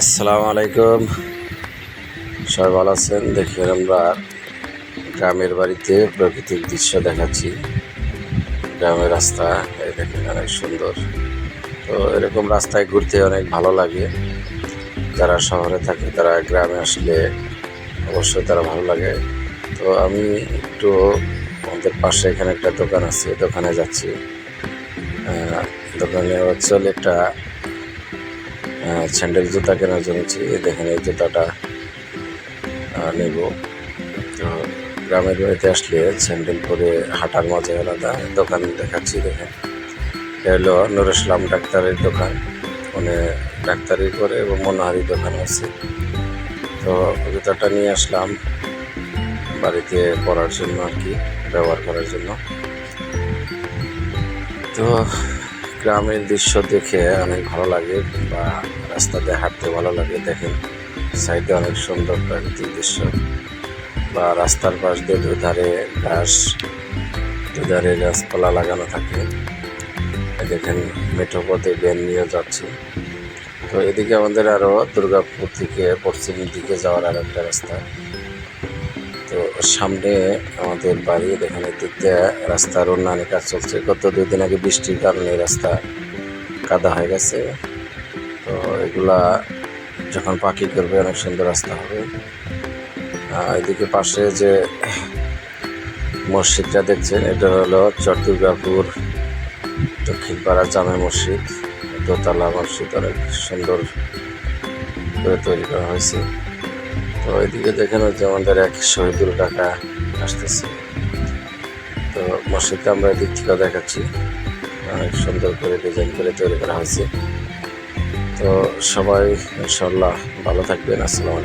আসসালামু আলাইকুম। সবাই ভালো আছেন? দেখেন আমরা গ্রামের বাড়িতে প্রাকৃতিক দৃশ্য দেখাচ্ছি। গ্রামের রাস্তা, এই দেখেন অনেক সুন্দর। তো এরকম রাস্তায় ঘুরতে অনেক ভালো লাগে। যারা শহরে থাকে, তারা গ্রামে আসলে অবশ্যই তারা ভালো লাগে। তো আমি একটু আমাদের পাশে এখানে একটা দোকান আছে, দোকানে যাচ্ছি। দোকানে হচ্ছে একটা স্যান্ডেল জুতা কেনার জন্য দেখেন এই জুতাটা নেব। তো গ্রামের বাড়িতে আসলে স্যান্ডেল পরে হাঁটার মাঝে আলাদা। দোকান দেখাচ্ছি, দেখেন। হলো নুর ইসলাম ডাক্তারের দোকান। মানে ডাক্তারি করে এবং মনোহারি দোকান আছে। তো জুতাটা নিয়ে আসলাম বাড়িতে পরার জন্য আর কি, ব্যবহার করার জন্য। তো গ্রামের দৃশ্য দেখে অনেক ভালো লাগে বা রাস্তাতে হাঁটতে ভালো লাগে। দেখেন, সাইডে অনেক সুন্দর প্রাকৃতিক দৃশ্য। বা রাস্তার পাশ দিয়ে দুধারে ঘাস দুধারে গাছপালা লাগানো থাকে। দেখেন, মেঠো পথে ভ্যান নিয়ে যাচ্ছে। তো এদিকে আমাদের আরও দুর্গাপুর থেকে পশ্চিমের দিকে যাওয়ার আর একটা রাস্তা। তো সামনে আমাদের বাড়ি দেখেন এদিক দিয়ে রাস্তার উন্নয়নের কাজ চলছে। গত দুই দিন আগে বৃষ্টির কারণে রাস্তা কাদা হয়ে গেছে। তো এগুলা যখন পাখি করবে অনেক সুন্দর রাস্তা হবে। এদিকে পাশে যে মসজিদটা দেখছেন, এটা হলো চট্টগ্রাপুর দক্ষিণপাড়া জামে মসজিদ। দোতলা মসজিদ, অনেক সুন্দর করে তৈরি করা হয়েছে। তো এদিকে দেখেন হচ্ছে আমাদের এক শহীদুল কাকা আসতেছে। তো মসজিদটা আমরা এদিক থেকে দেখাচ্ছি। অনেক সুন্দর করে ডিজাইন করে তৈরি করা হয়েছে। তো সবাই ইনশাল্লাহ ভালো থাকবেন। আসসালামু আলাইকুম।